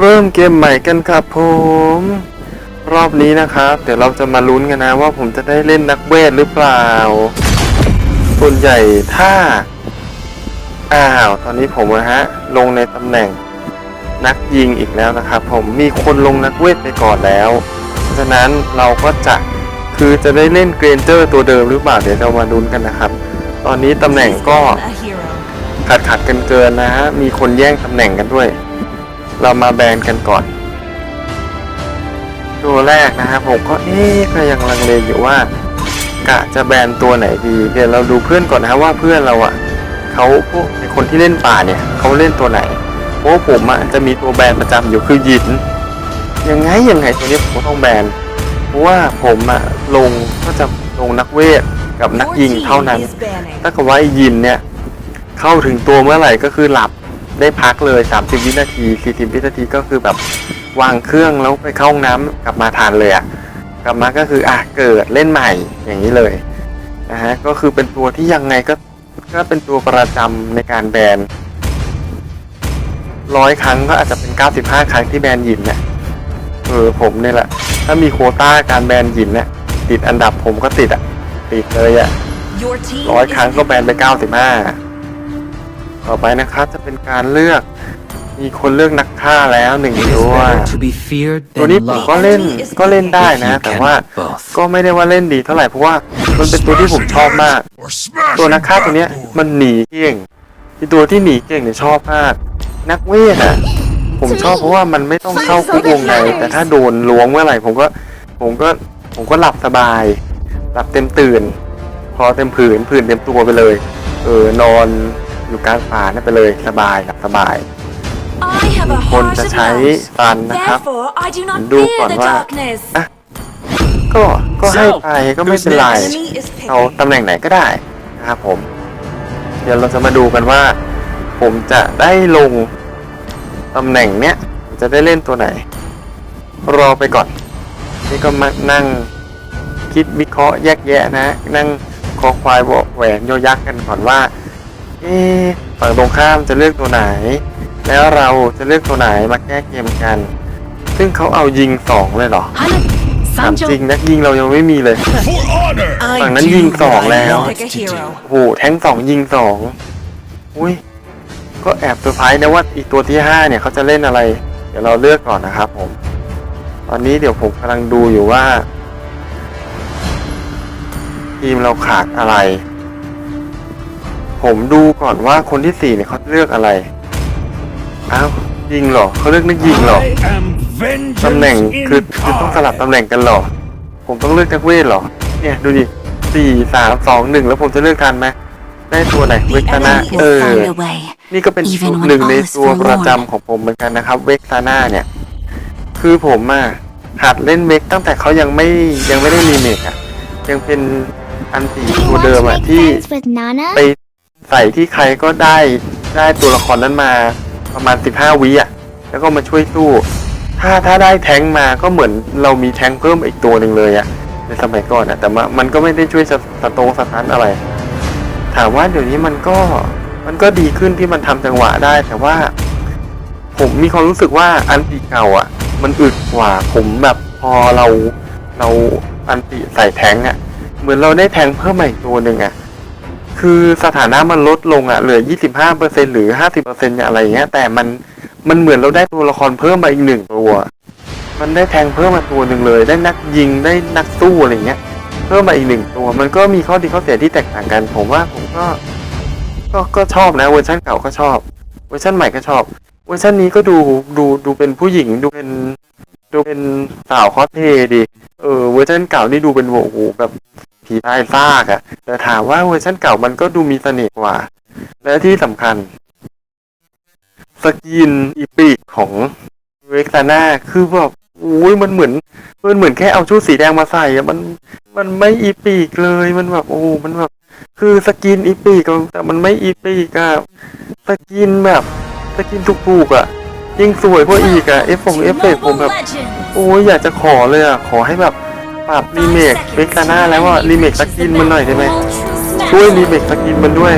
เริ่มเกมใหม่กันครับผม รอบนี้นะครับ เดี๋ยวเราจะมาลุ้นกันนะว่าผมจะได้เล่นนักเวทหรือเปล่า ส่วนใหญ่ถ้า อ้าว ตอนนี้ผมนะฮะ ลงในตำแหน่งนักยิงอีกแล้วนะครับ ผมมีคนลงนักเวทไปก่อนแล้ว เพราะฉะนั้นเราก็จะคือจะได้เล่นเกรนเจอร์ตัวเดิมหรือเปล่าเดี๋ยวเรามาลุ้นกันนะครับ ตอนนี้ตำแหน่งก็ขัดขัดกันเกินนะฮะมีคนแย่งตำแหน่งกันด้วย เรามาแบนกันก่อน ตัวแรกนะฮะผมก็เอ๊ะก็ยังลังเลอยู่ว่ากะจะแบนตัวไหนดีเดี๋ยวเราดูเพื่อนก่อนนะว่าเพื่อนเราอะเขาพวกคนที่เล่นป่าเนี่ยเขาเล่นตัวไหนเพราะว่าผมอะจะมีตัวแบนประจำอยู่คือหยินยังไงยังไงตัวนี้ผมก็ต้องแบนเพราะว่าผมอะลงก็จะลงนักเวทกับนักยิงเท่านั้นถ้าเกิดว่าไอ้ยินเนี่ยเข้าถึงตัวเมื่อไหร่ก็คือหลับ ได้พักเลย 30 วินาที 40 วินาทีก็คือแบบวางเครื่องแล้วไปเข้าห้องน้ำกลับมาทานเลยอะกลับมาก็คืออะเกิดเล่นใหม่อย่างนี้เลยนะฮะก็คือเป็นตัวที่ยังไงก็ก็เป็นตัวประจำในการแบนร้อยครั้งก็อาจจะเป็น 95 ครั้งที่แบนหยินเนี่ยเออผมเนี่ยแหละ ถ้ามีโควต้าการแบนหยินเนี่ยติดอันดับผมก็ติดอะ ติดเลยอะ Your team ร้อย is ครั้งก็แบนไป victorious. 95 ต่อไปนะครับ จะเป็นการเลือกมีคนเลือกนักฆ่าแล้วหนึ่ง It is ตัว better to be feared ตัวนี้ than ผมก็ loved. เล่นก็เล่นได้ If นะ you แต่ว่า cannot both. ก็ไม่ได้ว่าเล่นดีเท่าไหร่เพราะว่ามันเป็นตัวที่ผมชอบมาก ตัวนักฆ่าตัวเนี้ยมันหนีเก่งที่ตัวที่หนีเก่งเนี่ยชอบมาก นักเวทอะ ผมชอบเพราะว่ามันไม่ต้องเข้าคุกวงในแต่ถ้าโดนล้วงเมื่อไหร่ผมก็ผมก็ผมก็หลับสบาย หลับเต็มตื่น พอเต็มผืนผืนเต็มตัวไปเลย เออนอน อยู่กลางป่านั่นไปเลยสบายหลับสบาย I have a คน heart จะ of ใช้ gold. ฟันนะครับ Therefore, I do not ดู fear ก่อน the ว่า darkness. อะก็ก็ให้ไปก็ไม่เป็นไร Enemy is เอา picking. ตำแหน่งไหนก็ได้นะครับผม เดี๋ยวเราจะมาดูกันว่า ผมจะได้ลงตำแหน่งเนี้ยจะได้เล่นตัวไหน รอไปก่อน นี่ก็มานั่งคิดวิเคราะห์แยกแยะนะ นั่งคอควายบอกแหวนโยยักษ์กันก่อนว่า เอ๊ะฝั่งตรงข้ามจะเลือกตัวไหน แล้วเราจะเลือกตัวไหนมาแก้เกมกัน ซึ่งเขาเอายิงสองเลยเหรอถามจริงนักยิงเรายังไม่มีเลย I ฝั่งนั้น do ยิงสอง what I แล้ว want to do. โอ้โหแทงสองยิงสองอุ้ยก็แอบเซอร์ไพรส์นะว่าอีกตัวที่ห้าเนี่ยเขาจะเล่นอะไร เดี๋ยวเราเลือกก่อนนะครับผม ตอนนี้เดี๋ยวผมกำลังดูอยู่ว่า ทีมเราขาดอะไร ผมดูก่อนว่าคนที่สี่เนี่ยเขาเลือกอะไร อ้าวยิงเหรอเขาเลือกนักยิงเหรอตำแหน่งคือคือต้องสลับตำแหน่งกันเหรอ ผมต้องเลือกนักเวทเหรอ เนี่ยดูดิสี่สามสองหนึ่งแล้วผมจะเลือกทันไหมได้ตัวไหนเวกซาน่า enemy เอ will อ find a way. นี่ก็เป็น Even when หนึ่งใน all is ตัวประจำ forlorn ของผมเหมือนกันนะครับ เวกซาน่าเนี่ย คือผมอะหัดเล่นเวกตั้งแต่เขายังไม่ยังไม่ได้รีเมคอะ ยังเป็นอันตี Do you ตัว want เดิม to อะ make ที่ friends with Nana? ไป ใส่ที่ใครก็ได้ได้ตัวละครนั้นมาประมาณ 15วิอะแล้วก็มาช่วยสู้ถ้าถ้าได้แท้งมาก็เหมือนเรามีแท้งเพิ่มอีกตัวหนึ่งเลยอะในสมัยก่อนอะแต่ว่ามันก็ไม่ได้ช่วยสะสตงสตันอะไร ถามว่าเดี๋ยวนี้มันก็มันก็ดีขึ้นที่มันทำจังหวะได้ แต่ว่า ผมมีความรู้สึกว่าอันติเก่าอะมันอึดกว่าผมแบบพอเราเราอันติใส่แท้งอะเหมือนเราได้แทงเพิ่มมาอีกตัวหนึ่งอะ คือสถานะมันลดลงอะเหลือ 25%หรือ 50%อะไรอย่างเงี้ย แต่มันมันเหมือนเราได้ตัวละครเพิ่มมาอีกหนึ่งตัว มันได้แทงเพิ่มมาตัวหนึ่งเลย ได้นักยิงได้นักสู้อะไรเงี้ย เพิ่มมาอีกหนึ่งตัว มันก็มีข้อดีข้อเสียที่แตกต่างกัน ผมว่าผมก็ ก็ก็ชอบนะเวอร์ชันเก่าก็ชอบ เวอร์ชันใหม่ก็ชอบ เวอร์ชันนี้ก็ดูดูดูเป็นผู้หญิงดูเป็นดูเป็นสาวคอสเพย์ดิเออเวอร์ชันเก่านี่ดูเป็นโอ้โหแบบ ผีตายซากอะแต่ถามว่าเวอร์ชันเก่ามันก็ดูมีเสน่ห์กว่า และที่สำคัญ สกินอีปีกของเวกซาน่าคือแบบโอ้ยมันเหมือนมันเหมือนแค่เอาชุดสีแดงมาใส่อะมันมันไม่อีปีกเลยมันแบบโอ้มันแบบคือสกินอีปีกแต่มันไม่อีปีกอะสกินแบบสกินถูกๆอะยิ่งสวยกว่าอีกอะเอฟฟงเอฟเฟกผมแบบ โอ้ยอยากจะขอเลยอะขอให้แบบ ปรับรีเมคเวกซาน่าแล้วว่ารีเมคสกินมันหน่อยได้ไหมช่วยรีเมคสกินมันด้วย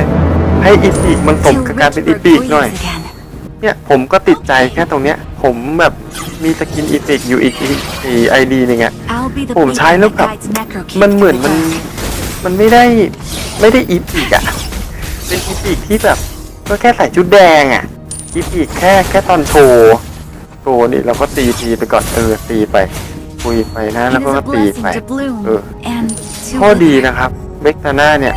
ให้อีปีกมันสม Feel กับการ rich เป็น for อีปีกหน่อย breeze again. เนี่ยผมก็ติดใจแค่ตรงเนี้ย ผมแบบมีสกินอีพิกอยู่อีกอีกไอดีนึงอะ I'll be the ผมใช้แล้ว beacon แบบ that guides Necrokeep มันเหมือน to มัน the dark. มันไม่ได้ไม่ได้อีพิกอะเป็นอีพิกที่แบบก็แค่ใส่ชุดแดงอะอีพิกแค่แค่ตอนโชว์โชว์นี่เราก็ตีตีไปก่อนเออตีไป คุยไปนะ It แล้ว is ก็ a ตี blessing ไป to bloom เออ and to ข้อดี wither. นะครับเบกตาน่าเนี่ย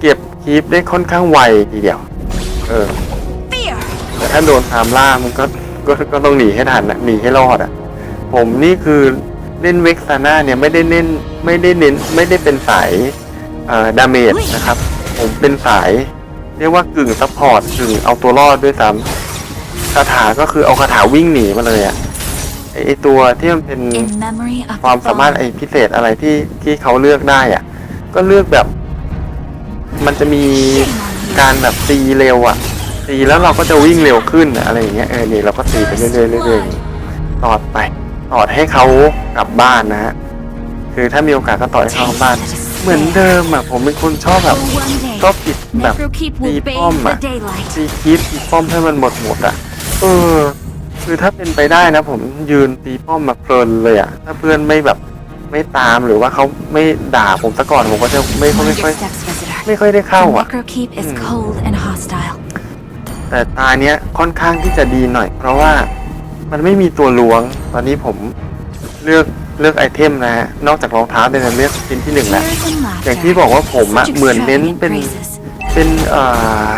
เก็บคีปได้ค่อนข้างไวทีเดียว เออ Fear! แต่ถ้าโดนตามล่ามันก็ก็ก็ต้องหนีให้ทันนะหนีให้รอดอะ ผมนี่คือเล่นเวกซาน่าเนี่ยไม่ได้เน้นไม่ได้เน้นไม่ได้เป็นสายเอ่อดาเมจนะครับ ผมเป็นสาย เรียกว่ากึ่งซัพพอร์ตกึ่งเอาตัวรอดด้วยซ้ำคาถาก็คือเอาคาถาวิ่งหนีมาเลยอะ ไอ้ไอตัวที่มันเป็น In memory of ความ the สามารถ fallen. ไอ้พิเศษอะไรที่ที่เขาเลือกได้อะ ก็เลือกแบบ มันจะมีการแบบตีเร็วอะ ตีแล้วเราก็จะวิ่งเร็วขึ้นอะอะไรอย่างเงี้ยเออนี่เราก็ตีไปเรื่อยๆเรื่อยๆตอดไปตอดให้เขากลับบ้านนะฮะคือถ้ามีโอกาสก็ต่อให้เขากลับบ้าน เหมือนเดิมอะผมเป็นคนชอบแบบ For one day, ชอบปิดแบบ Necrokeep ตี will ป้อม bathe อะ the daylight. ตีคีปตีป้อมให้มันหมดหมดอะเออ คือถ้าเป็นไปได้นะ ผมยืนตีป้อมมาเพลินเลยอะถ้าเพื่อนไม่แบบไม่ตามหรือว่าเขาไม่ด่าผมซะก่อนผมก็จะไม่ค่อย Mind ไม่ your ค่อย steps, visitor. ไม่ค่อยได้เข้า The อะ Necrokeep is Hmm. cold and hostile. แต่ตาเนี้ยค่อนข้างที่จะดีหน่อย เพราะว่ามันไม่มีตัวล้วง ตอนนี้ผมเลือกเลือกไอเทมนะฮะ นอกจากรองเท้าเดินเลือกชิ้นที่หนึ่งแล้ว Tears and อย่าง laughter. ที่บอกว่าผมอะ Such เหมือนเน้น extravagant เป็น praises. เป็นเอ่อ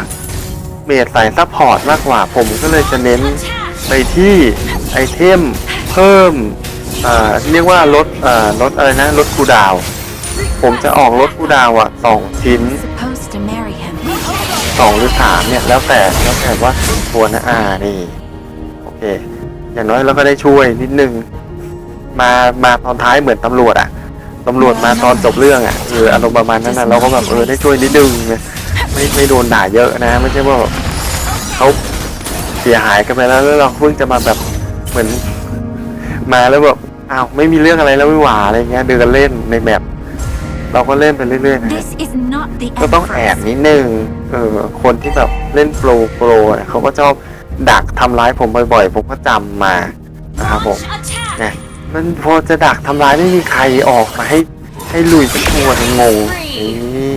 เมดสายซัพพอร์ตมากกว่า ผมก็เลยจะเน้น ไปที่ไอเทมเพิ่มเอ่อเรียกว่าลดเอ่อลดอะไรนะลดคูลดาวน์ผมจะออกลดคูลดาวน์อะสองชิ้น Supposed to marry him. สองหรือสามเนี่ยแล้วแต่แล้วแต่ว่าควรนะอ่านี่โอเค อย่างน้อยเราก็ได้ช่วยนิดนึงมามาตอนท้ายเหมือนตำรวจอะตำรวจมาตอนจบเรื่องอะเอออารมณ์ประมาณนั้นนะเราก็แบบเออได้ช่วยนิดนึงไงไม่ไม่โดนด่าเยอะนะ ไม่ใช่ว่าแบบเขาเสียหายกันไปแล้วแล้วเราเพิ่งจะมาแบบเหมือน มาแล้วแบบอ้าวไม่มีเรื่องอะไรแล้วไม่หว่าอะไรเงี้ยเดินเล่นในแมปเราก็เล่นไปเรื่อยๆนะ This is not the ก็ end ต้อง for แอบ us. นิดนึงเออคนที่แบบเล่นโปรโปรเนี่ยเขาก็ชอบดักทำร้ายผมบ่อยๆ ผมก็จำมานะครับผมเนี่ยมันพอจะดักทำร้ายไม่มีใครออกมาให้ให้ลุยสักตัวหนึ่งงงนี่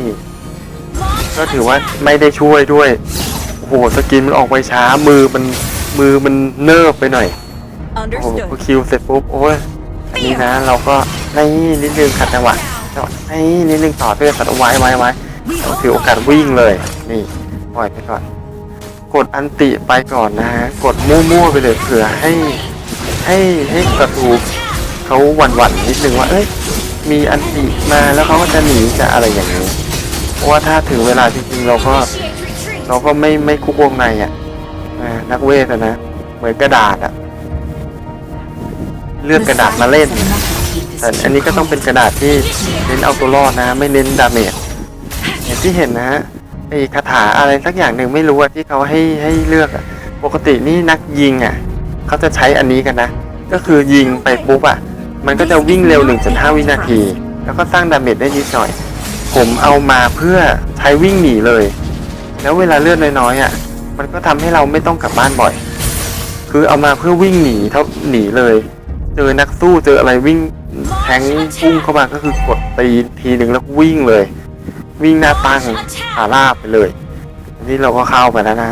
ก็ถือว่าไม่ได้ช่วยด้วยโอ้โหสกินมันออกไปช้ามือมันมือมันเนิบไปหน่อยโอ้โหพอคิวเสร็จปุ๊บโอ้ยอันนี้นะเราก็นี่นิดนึงขัดจังหวะจังหวะนี่นิดนึงต่อเพื่อสัตว์ไว้ไว้ไว้เราถือโอกาสวิ่งเลยนี่ปล่อยไปก่อน กดอันติไปก่อนนะฮะกดมั่วๆไปเลยเผื่อให้ให้ให้ศัตรูเขาหวั่นๆนิดนึงว่าเอ้ยมีอันติมาแล้วเขาก็จะหนีจะอะไรอย่างนี้เพราะว่าถ้าถึงเวลาจริงๆเราก็ เราก็ไม่ไม่คุกวงในอะนักเวทนะ เหมือนกระดาษอะ เลือกกระดาษมาเล่น แต่อันนี้ก็ต้องเป็นกระดาษที่เน้นเอาตัวรอดนะ ไม่เน้นดาเมจอย่างที่เห็นนะฮะไอ้คาถาอะไรสักอย่างหนึ่งไม่รู้อะที่เขาให้ให้เลือกอะปกตินี่นักยิงอะเขาจะใช้อันนี้กันนะ ก็คือยิงไปปุ๊บอะมันก็จะวิ่งเร็ว 1.5 วินาที แล้วก็สร้างดาเมจได้นิดหน่อย ผมเอามาเพื่อใช้วิ่งหนีเลย แล้วเวลาเลือดน้อยๆอะ มันก็ทำให้เราไม่ต้องกลับบ้านบ่อย คือเอามาเพื่อวิ่งหนีเท่าหนีเลย เจอนักสู้เจออะไรวิ่งแทงพุ่งเข้ามาก็คือกดตีทีหนึ่งแล้ววิ่งเลย วิ่งหน้าตั้งขาลาบไปเลยอันนี้เราก็เข้าไปแล้วนะ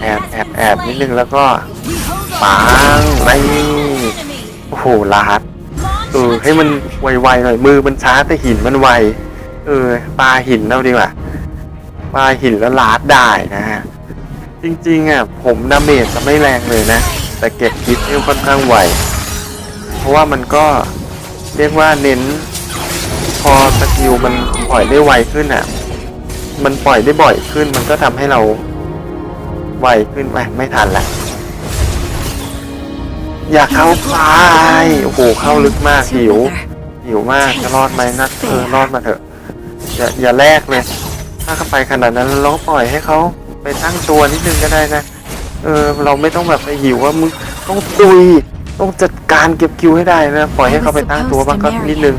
แอบแอบแอบนิดนึงแล้วก็ปังไรโอ้โหลาดเออให้มันไวๆหน่อยมือมันช้าแต่หินมันไว เออปลาหินเอาดีกว่า ปลาหินแล้วลาดได้นะฮะ จริงๆอะผมดาเมจจะไม่แรงเลยนะ แต่เก็บคิดเนี่ค่อนข้างไวเพราะว่ามันก็เรียกว่าเน้น พอสกิลมันปล่อยได้ไวขึ้นอะ มันปล่อยได้บ่อยขึ้น มันก็ทำให้เราไวขึ้นไปไม่ทันละอยากเข้าไปโอ้โหเข้าลึกมากหิวหิวมากจะรอดไหมนัดเออรอดมาเถอะอย่าอย่าแลกเลย ถ้าเขาไปขนาดนั้นเราก็ปล่อยให้เขาไปตั้งตัวนิดนึงก็ได้นะ เออเราไม่ต้องแบบไปหิวว่ามึงต้องตุยต้องจัดการเก็บคิวให้ได้นะปล่อยให้เขาไปตั้งตัวบ้างก็นิดนึง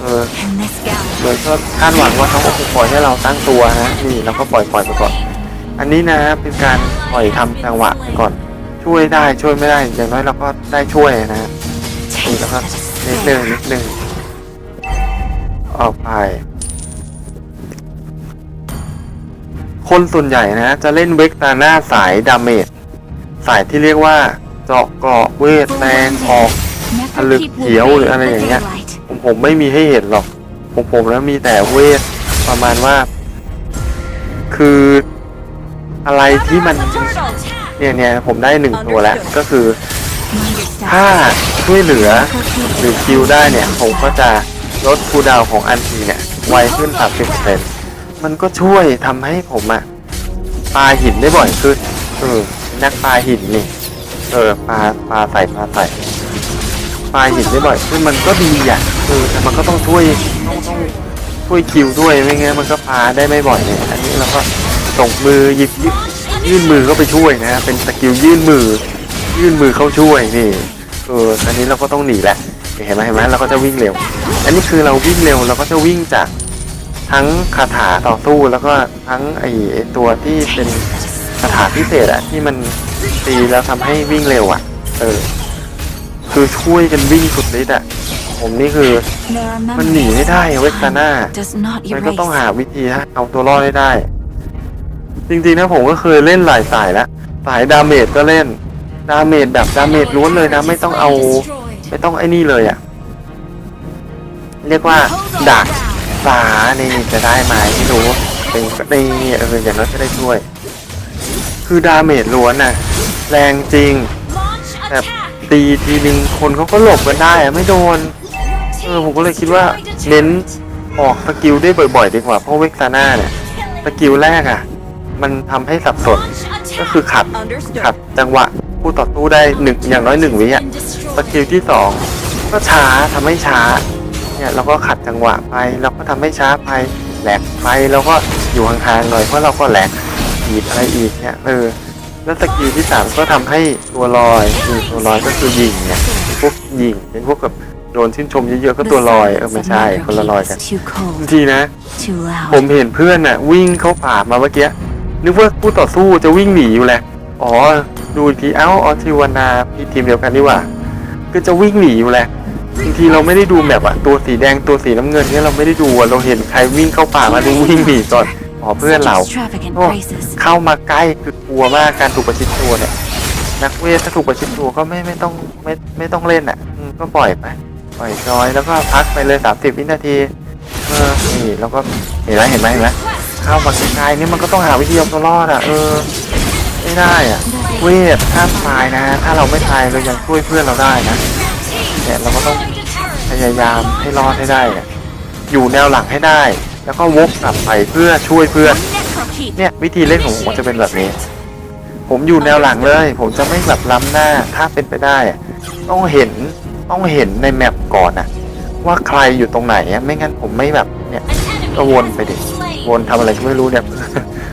เออ And this gown. โดยก็คาดหวังว่าเขาก็คงปล่อยให้เราตั้งตัวนะนี่เราก็ปล่อยปล่อยไปก่อน อันนี้นะเป็นการปล่อยทำจังหวะไปก่อน ช่วยได้ช่วยไม่ได้อย่างน้อยเราก็ได้ช่วยนะนี่แล้วก็นิดหนึ่งนิดหนึ่งออกไป คนส่วนใหญ่นะจะเล่นเวกตาหน้าสายดาเมจสายที่เรียกว่าเจาะเกาะเวทแรงออกผลึกเขียวหรืออะไรอย่างเงี้ยผมผมไม่มีให้เห็นหรอกผมผมแล้วมีแต่เวทประมาณว่า คืออะไรที่มันเนี่ยเนี่ยผมได้หนึ่งตัวแล้วก็คือ ถ้าช่วยเหลือหรือคิวได้เนี่ย ผมก็จะลดคูดาวของอันทีเนี่ย ไวขึ้น 30% มันก็ช่วยทำให้ผมอะปาหินได้บ่อยขึ้นเออนักปลาหินนี่ เออปลาปลาใส่ปาใส่ปาหินได้บ่อยขึ้นมันก็ดีอะเออแต่มันก็ต้องช่วยต้องต้องช่วยคิวด้วยไม่งั้นมันก็ปาได้ไม่บ่อยเนี่ยอันนี้เราก็ส่งมือหยิบยืยื่นมือเข้าไปช่วยนะเป็นสกิลยื่นมือ ยื่นมือเข้าช่วยนี่เอออันนี้เราก็ต้องหนีแหละเห็นไหมเห็นไหมเราก็จะวิ่งเร็ว อันนี้คือเราวิ่งเร็วเราก็จะวิ่งจาก ทั้งคาถาต่อสู้แล้วก็ทั้งไอ้ตัวที่เป็นคาถาพิเศษอะที่มันตีแล้วทำให้วิ่งเร็วอะเออ คือช่วยกันวิ่งสุดฤทธิ์อะผมนี่คือ มันหนีไม่ได้เวกตาน่ามันก็ต้องหาวิธีฮะเอาตัวรอดให้ได้ จริงๆนะผมก็เคยเล่นหลายสายแล้วสายดาเมจก็เล่น ดาเมจแบบดาเมจล้วนเลยนะไม่ต้องเอา ไม่ต้องไอ้นี่เลยอะเรียกว่าดัก สานี่จะได้ไหมไม่รู้เป็นนี่เอออย่างน้อยก็ได้ช่วย คือดาเมจล้วนน่ะ แรงจริงแบบตีทีนึงคนเขาก็หลบกันได้อะไม่โดน เออผมก็เลยคิดว่าเน้นออกสกิลได้บ่อยๆ ดีกว่าเพราะเวกซาน่าเนี่ยสกิลแรกอะ มันทำให้สับสนก็คือขัดขัดจังหวะผู้ต่อสู้ได้หนึ่งอย่างน้อยหนึ่งวิอะสกิลที่สองก็ช้าทำให้ช้า เนี่ยเราก็ขัดจังหวะไปเราก็ทำให้ช้าไปแหลกไปแล้วก็อยู่ห่างๆหน่อยเพราะเราก็แหลกอีกอะไรอีกเนี่ยเออแล้วสกิลที่สามก็ทำให้ตัวลอยคือตัวลอยก็คือยิงเนี่ยพวกยิงเป็นพวกกับโดนชื่นชมเยอะๆก็ตัวลอยเออไม่ใช่คนละลอยกันบางทีนะ ผมเห็นเพื่อนน่ะวิ่งเข้าป่ามาเมื่อกี้นึกว่าผู้ต่อสู้จะวิ่งหนีอยู่แหละอ๋อดูทีเอ้าออทิวนาพี่ทีมเดียวกันนี่ว่า ก็จะวิ่งหนีอยู่แหละ บางทีเราไม่ได้ดูแมปอะตัวสีแดงตัวสีน้ำเงินเนี่ยเราไม่ได้ดูอะเราเห็นใครวิ่งเข้าป่ามาดูวิ่งหนีก่อนอ๋อเพื่อนเราโอ้เข้ามาใกล้คือกลัวมากการถูกประชิดตัวเนี่ย นักเวทถ้าถูกประชิดตัวก็ไม่ไม่ต้องไม่ไม่ต้องเล่นอะอืมก็ปล่อยไปปล่อยจอยแล้วก็พักไปเลยสามสิบวินาทีเออนี่แล้วก็เห็นไหมเห็นไหมเห็นไหมเข้ามาใกล้ๆนี่มันก็ต้องหาวิธีเอาตัวรอดอะเออไม่ได้อะเวทห้ามตายนะ ถ้าเราไม่ตายเรายังช่วยเพื่อนเราได้นะ เนี่ยเราก็ต้องพยายามให้รอดให้ได้อะอยู่แนวหลังให้ได้ แล้วก็วกกลับไปเพื่อช่วยเพื่อนเนี่ยวิธีเล่นของผมจะเป็นแบบนี้ ผมอยู่แนวหลังเลย ผมจะไม่แบบล้ำหน้าถ้าเป็นไปได้ ต้องเห็นต้องเห็นในแมปก่อนอะว่าใครอยู่ตรงไหนอะไม่งั้นผมไม่แบบเนี่ยก็วนไปดิวนทำอะไรก็ไม่รู้เนี่ย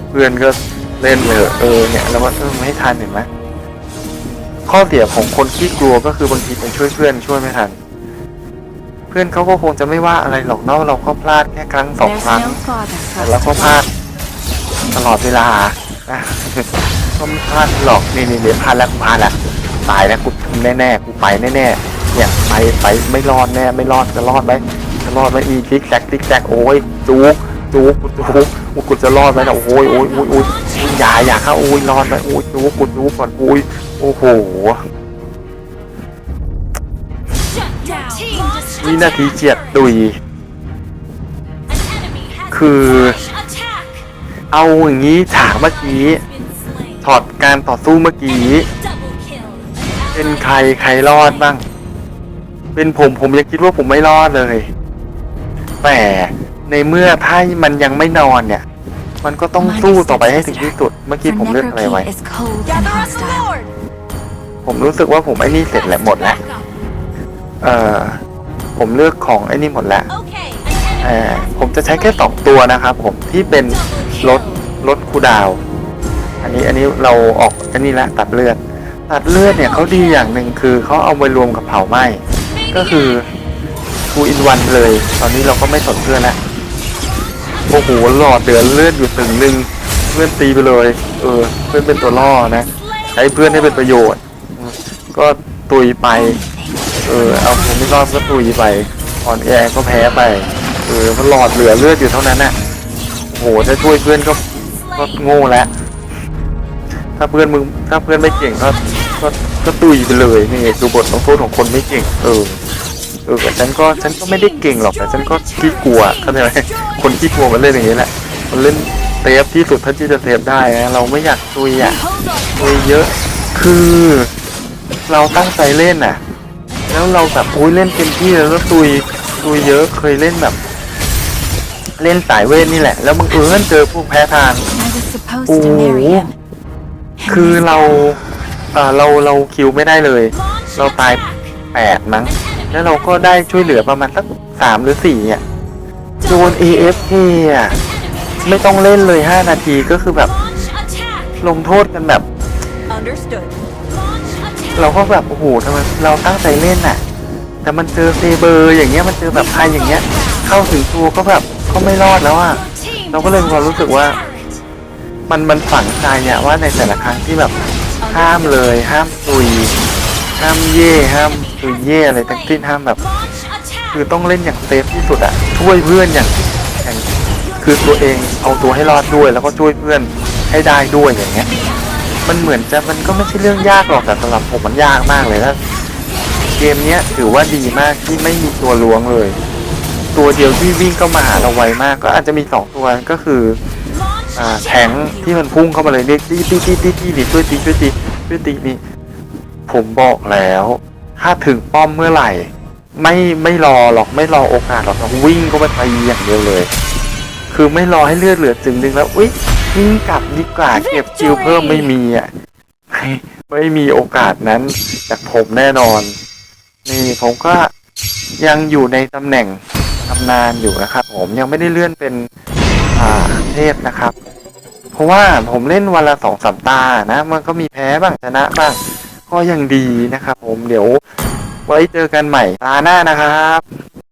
เพื่อนก็เล่นเลยเออเนี่ยแล้วก็เออไม่ทันเห็นไหม ข้อเสียของคนที่กลัวก็คือบางทีไปช่วยเพื่อนช่วยไม่ทัน เพื่อนเขาก็คงจะไม่ว่าอะไรหรอกเนอกเราก็พลาดแค่ครั้งสองครั้งแต่เราก็พลาดตลอดเวลานะก็ไม่พลาดหรอกนี่นี่เดี๋ยวพลาดแล้วพลาดล้วตายแล้วกูแน่แน่กูไปแน่แน่เนี่ยไปไปไม่รอดแน่ไม่รอดจะรอดไหมจะรอดไหมอีทิกแซกทิกแซกโอ้ยจูก จูกกูจูกกูกูจะรอดไหมนะโอ้ยโอ้ยโอ้ยโอ้ยอย่าอย่าเข้าโอ้ยรอดไหมโอ้ยจูกกูจูกก่อนโอ้ยโอ้โหวินาทีเจียดตุยคือ เอาอย่างนี้ฉากเมื่อกี้ถอดการต่อสู้เมื่อกี้ เป็นใครใครรอดบ้าง เป็นผมผมยังคิดว่าผมไม่รอดเลย แต่ ในเมื่อถ้ามันยังไม่นอนเนี่ย มันก็ต้องสู้ต่อไปให้ถึงที่สุด เมื่อกี้ผมเลือกอะไรไว้ ผมรู้สึกว่าผมไอ้นี่เสร็จแล้วหมดแล้ว เอ่อผมเลือกของไอ้นี่หมดแล้วเอ่อผมจะใช้แค่สองตัวนะครับผมที่เป็นลดลดคูลดาวน์อันนี้อันนี้เราออกอันนี้ละตัดเลือด ตัดเลือดเนี่ยเขาดีอย่างหนึ่งคือเขาเอาไปรวมกับเผาไหม้ก็คือทูอินวันเลย ตอนนี้เราก็ไม่สนเพื่อนแล้ว โอ้โหหลอดเดือดเลือดอยู่ถึงหนึ่งเลื่อดตีไปเลย เออ เพื่อนเป็นตัวล่อนะใช้เพื่อนให้เป็นประโยชน์ ก็ตุยไป เออ เอาผมไม่รอดก็ตุยไปอ่อนแอก็แพ้ไป เออมันหลอดเหลือเลือดอยู่เท่านั้นน่ะโอ้โหถ้าช่วยเพื่อนก็ก็โง่แล้วถ้าเพื่อนมึงถ้าเพื่อนไม่เก่งก็ก็ก็ตุยไปเลยนี่คือบทลงโทษของคนไม่เก่ง เออ เออแต่ฉันก็ฉันก็ไม่ได้เก่งหรอกแต่ฉันก็ขี้กลัวเข้าใจไหมคนขี้กลัวมันเล่นอย่างนี้แหละมันเล่นเซฟที่สุดเท่าที่จะเซฟได้นะเราไม่อยากตุยอะตุยเยอะ คือ เราตั้งใจเล่นน่ะ แล้วเราแบบอุ้ยเล่นเต็มที่แล้วแล้วตุยตุยเยอะเคยเล่นแบบ เล่นสายเวทนี่แหละ แล้วบังเอิญเจอพวกแพ้ทาง I was supposed Ooh. to marry him. คือเราเอ่อเราเราคิวไม่ได้เลย เราตายแปดมั้ง แล้วเราก็ได้ช่วยเหลือประมาณสักสามหรือสี่อะโดน AFK อะไม่ต้องเล่นเลยห้านาทีก็คือแบบ Launch attack. ลงโทษกันแบบ Understood. Launch attack. เราก็แบบ โอ้โหทำไมเราตั้งใจเล่นน่ะ แต่มันเจอเซเบอร์อย่างเงี้ยมันเจอแบบใครอย่างเงี้ย เข้าถึงตัวก็แบบก็ไม่รอดแล้วอะ Team เราก็เลยมีความรู้สึกว่า มันมันฝังใจอะว่าในแต่ละครั้งที่แบบห้ามเลยห้ามตุย ห้ามเย่ห้ามตุยเย่อะไรทั้งสิ้นห้ามแบบ คือต้องเล่นอย่างเซฟที่สุดอะช่วยเพื่อนอย่างอย่างคือตัวเองเอาตัวให้รอดด้วย แล้วก็ช่วยเพื่อนให้ได้ด้วยอย่างเงี้ย มันเหมือนจะมันก็ไม่ใช่เรื่องยากหรอกแต่สำหรับผมมันยากมากเลยถ้าเกมเนี้ยถือว่าดีมากที่ไม่มีตัวล้วงเลย ตัวเดียวที่วิ่งเข้ามาหาเราไวมาก ก็อาจจะมีสองตัวก็คืออ่า attack. แทงที่มันพุ่งเข้ามาเลยเรียกตีตีตีตีตีตีช่วยตีช่วยตีช่วยตีนี่ ผมบอกแล้ว ถ้าถึงป้อมเมื่อไหร่ ไม่ไม่รอหรอกไม่รอโอกาสหรอกต้องวิ่งเข้าไปตีอย่างเดียวเลย คือไม่รอให้เลือดเหลือจึงนึงแล้วอุ้ยวิ่งกลับดีกว่าเก็บคิวเพิ่มไม่มีอะไม่ไม่มีโอกาสนั้นจากผมแน่นอน นี่ผมก็ยังอยู่ในตำแหน่งตำนานอยู่นะครับผมยังไม่ได้เลื่อนเป็นอ่าเทพนะครับ เพราะว่าผมเล่นวันละสองสามตานะ มันก็มีแพ้บ้างชนะบ้าง ก็ยังดีนะครับผมเดี๋ยวไว้เจอกันใหม่ตาหน้านะครับ